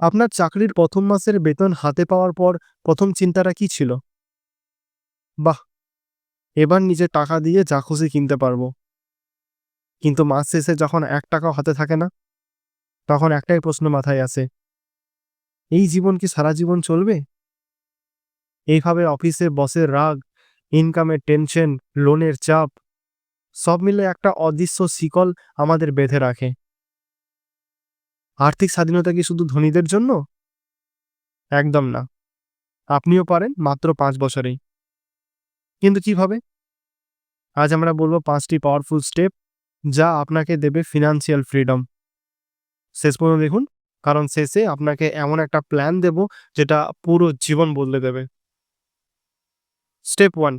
আপনার চাকরির প্রথম মাসের বেতন হাতে পাওয়ার পর প্রথম চিন্তাটা কি ছিল? বাহ! এবার নিজের টাকা দিয়ে যা খুশি কিনতে পারব। কিন্তু মাস শেষে যখন এক টাকাও হাতে থাকে না, তখন একটাই প্রশ্ন মাথায় আসে। এই জীবন কি সারা জীবন চলবে? এইভাবে অফিসে বসের রাগ ইনকামের টেনশন লোনের চাপ, সব মিলে একটা অদৃশ্য শিকল আমাদের বেঁধে রাখে। আর্থিক স্বাধীনতা কি শুধু ধনীদের জন্য? একদম না। আপনিও পারেন, মাত্র পাঁচ বছরেই। কিন্তু কীভাবে? আজ আমরা বলব পাঁচটি পাওয়ারফুল স্টেপ যা আপনাকে দেবে ফিনান্সিয়াল ফ্রিডম শেষ পর্যন্ত দেখুন, কারণ শেষে আপনাকে এমন একটা প্ল্যান দেব যেটা পুরো জীবন বদলে দেবে। স্টেপ ওয়ান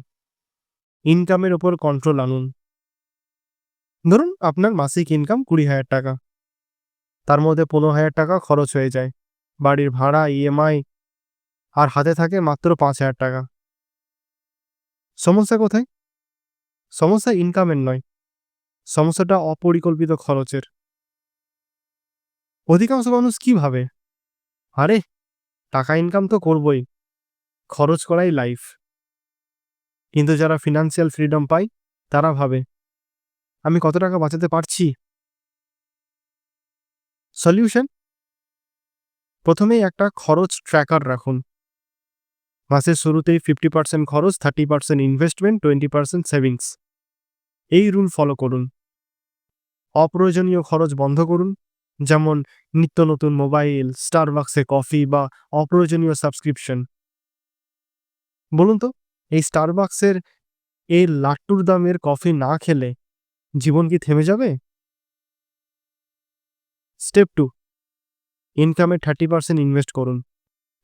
ইনকামের ওপর কন্ট্রোল আনুন। ধরুন আপনার মাসিক ইনকাম কুড়ি হাজার টাকা। তার মধ্যে পনেরো হাজার টাকা খরচ হয়ে যায়। বাড়ির ভাড়া ইএমআই আর হাতে থাকে মাত্র পাঁচ হাজার টাকা। সমস্যা কোথায়? সমস্যা ইনকামের নয়। সমস্যাটা অপরিকল্পিত খরচের। অধিকাংশ মানুষ কি ভাবে? আরে, টাকা ইনকাম তো করবই। খরচ করাই লাইফ কিন্তু যারা ফিনান্সিয়াল ফ্রিডম পায়, তারা ভাবে, আমি কত টাকা বাঁচাতে পারছি? সলিউশন প্রথমেই একটা খরচ ট্র্যাকার রাখুন। মাসের শুরুতেই ফিফটি পার্সেন্ট খরচ thirty percent investment twenty percent savings এই রুল ফলো করুন। অপ্রয়োজনীয় খরচ বন্ধ করুন, যেমন নিত্য নতুন মোবাইল স্টারবাক্সে কফি বা অপ্রয়োজনীয় সাবস্ক্রিপশন বলুন তো, এই স্টারবাক্সের এই লাট্টুর দামের কফি না খেলে জীবন কি থেমে যাবে? স্টেপ টু ইনকামে থার্টি পার্সেন্ট ইনভেস্ট করুন।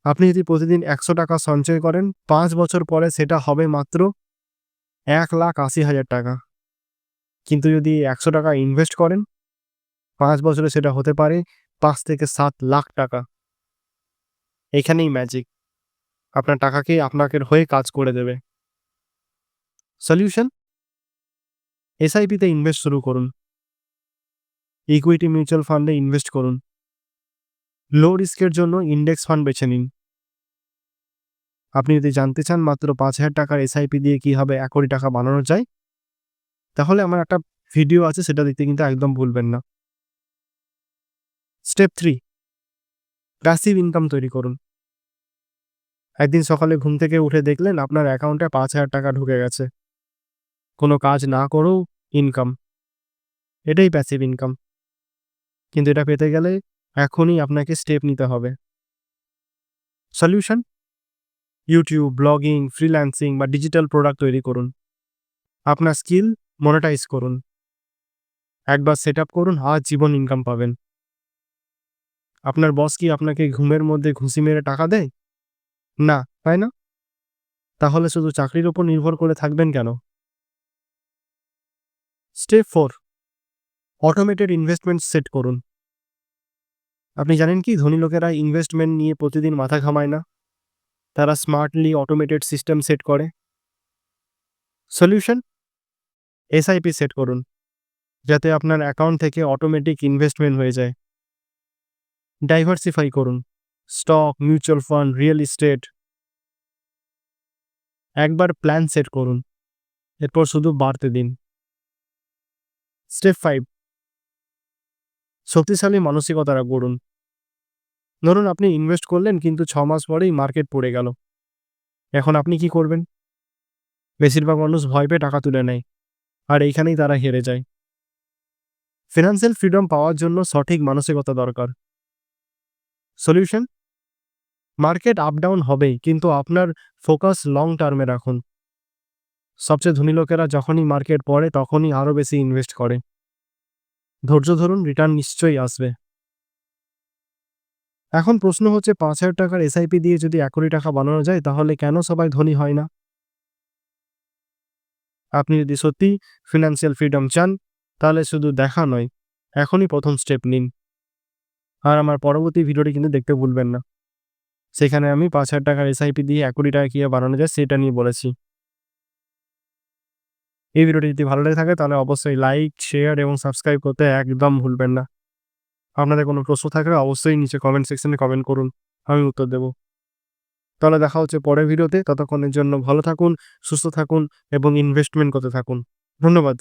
আপনি যদি প্রতিদিন একশো টাকা সঞ্চয় করেন, পাঁচ বছর পরে সেটা হবে মাত্র এক লাখ আশি হাজার টাকা। কিন্তু যদি একশো টাকা ইনভেস্ট করেন, পাঁচ বছরে সেটা হতে পারে পাঁচ থেকে সাত লাখ টাকা। এখানেই ম্যাজিক আপনার টাকাকে আপনাকে হয়ে কাজ করে দেবে। সলিউশন এসআইপিতে ইনভেস্ট শুরু করুন। ইকুইটি মিউচুয়াল ফান্ডে ইনভেস্ট করুন। লো রিস্কের জন্য ইন্ডেক্স ফান্ড বেছে নিন। আপনি যদি জানতে চান মাত্র পাঁচ হাজার টাকার এসআইপি দিয়ে কীভাবে এক কোটি টাকা বানানো যায়, তাহলে আমার একটা ভিডিও আছে, সেটা দেখতে কিন্তু একদম ভুলবেন না। স্টেপ থ্রি প্যাসিভ ইনকাম তৈরি করুন। একদিন সকালে ঘুম থেকে উঠে দেখলেন আপনার অ্যাকাউন্টে পাঁচ হাজার টাকা ঢুকে গেছে। কোনো কাজ না করেও ইনকাম এটাই প্যাসিভ ইনকাম কিন্তু এটা পেতে গেলে এখনই আপনাকে স্টেপ নিতে হবে। সলিউশন ইউটিউব ব্লগিং ফ্রিল্যান্সিং বা ডিজিটাল প্রোডাক্ট তৈরি করুন। আপনার স্কিল মনিটাইজ করুন। একবার সেট আপ করুন, আজ জীবন ইনকাম পাবেন। আপনার বস কি আপনাকে ঘুমের মধ্যে ঘুষি মেরে টাকা দেয়? না, তাই না? তাহলে শুধু চাকরির ওপর নির্ভর করে থাকবেন কেন? Step four automated investment set করুন। আপনি জানেন কি, ধনী লোকেরা ইনভেস্টমেন্ট নিয়ে প্রতিদিন মাথা ঘামায় না? তারা স্মার্টলি অটোমেটেড সিস্টেম সেট করে। সলিউশন এসআইপি সেট করুন, যাতে আপনার অ্যাকাউন্ট থেকে অটোমেটিক ইনভেস্টমেন্ট হয়ে যায়। ডাইভার্সিফাই করুন stock mutual fund real estate একবার প্ল্যান সেট করুন, এরপর শুধু বাড়তে দিন। স্টেপ ফাইভ শক্তিশালী মানসিকতারা গড়ুন। ধরুন আপনি ইনভেস্ট করলেন, কিন্তু ছ মাস পরেই মার্কেট পড়ে গেল। এখন আপনি কি করবেন? বেশিরভাগ মানুষ ভয় পেয়ে টাকা তুলে নেয়, আর এইখানেই তারা হেরে যায়। ফিনান্সিয়াল ফ্রিডম পাওয়ার জন্য সঠিক মানসিকতা দরকার। সলিউশন মার্কেট আপ ডাউন হবেই, কিন্তু আপনার ফোকাস লং টার্মে রাখুন। সবচেয়ে ধনী লোকেরা যখনই মার্কেট পড়ে, তখনই আরও বেশি ইনভেস্ট করে। ধৈর্য ধরুন রিটার্ন নিশ্চয়ই আসবে। এখন প্রশ্ন হচ্ছে, পাঁচ হাজার টাকার এসআইপি দিয়ে যদি এক কোটি টাকা বানানো যায়, তাহলে কেন সবাই ধনী হয় না? আপনি যদি সত্যি ফিনান্সিয়াল ফ্রিডম চান, তাহলে শুধু দেখা নয়, এখনই প্রথম স্টেপ নিন। আর আমার পরবর্তী ভিডিওটি কিন্তু দেখতে ভুলবেন না। সেখানে আমি পাঁচ হাজার টাকার এসআইপি দিয়ে এক কোটি টাকা কীভাবে বানানো যায়, সেটা নিয়ে বলেছি। এই ভিডিওটি যদি ভালো লেগে থাকে, তাহলে অবশ্যই লাইক শেয়ার এবং সাবস্ক্রাইব করতে একদম ভুলবেন না। আপনাদের কোনো প্রশ্ন থাকলে অবশ্যই নিচে কমেন্ট সেকশনে কমেন্ট করুন, আমি উত্তর দেব। তাহলে দেখা হচ্ছে পরের ভিডিওতে, ততক্ষণের জন্য ভালো থাকুন, সুস্থ থাকুন এবং ইনভেস্টমেন্ট করতে থাকুন। ধন্যবাদ।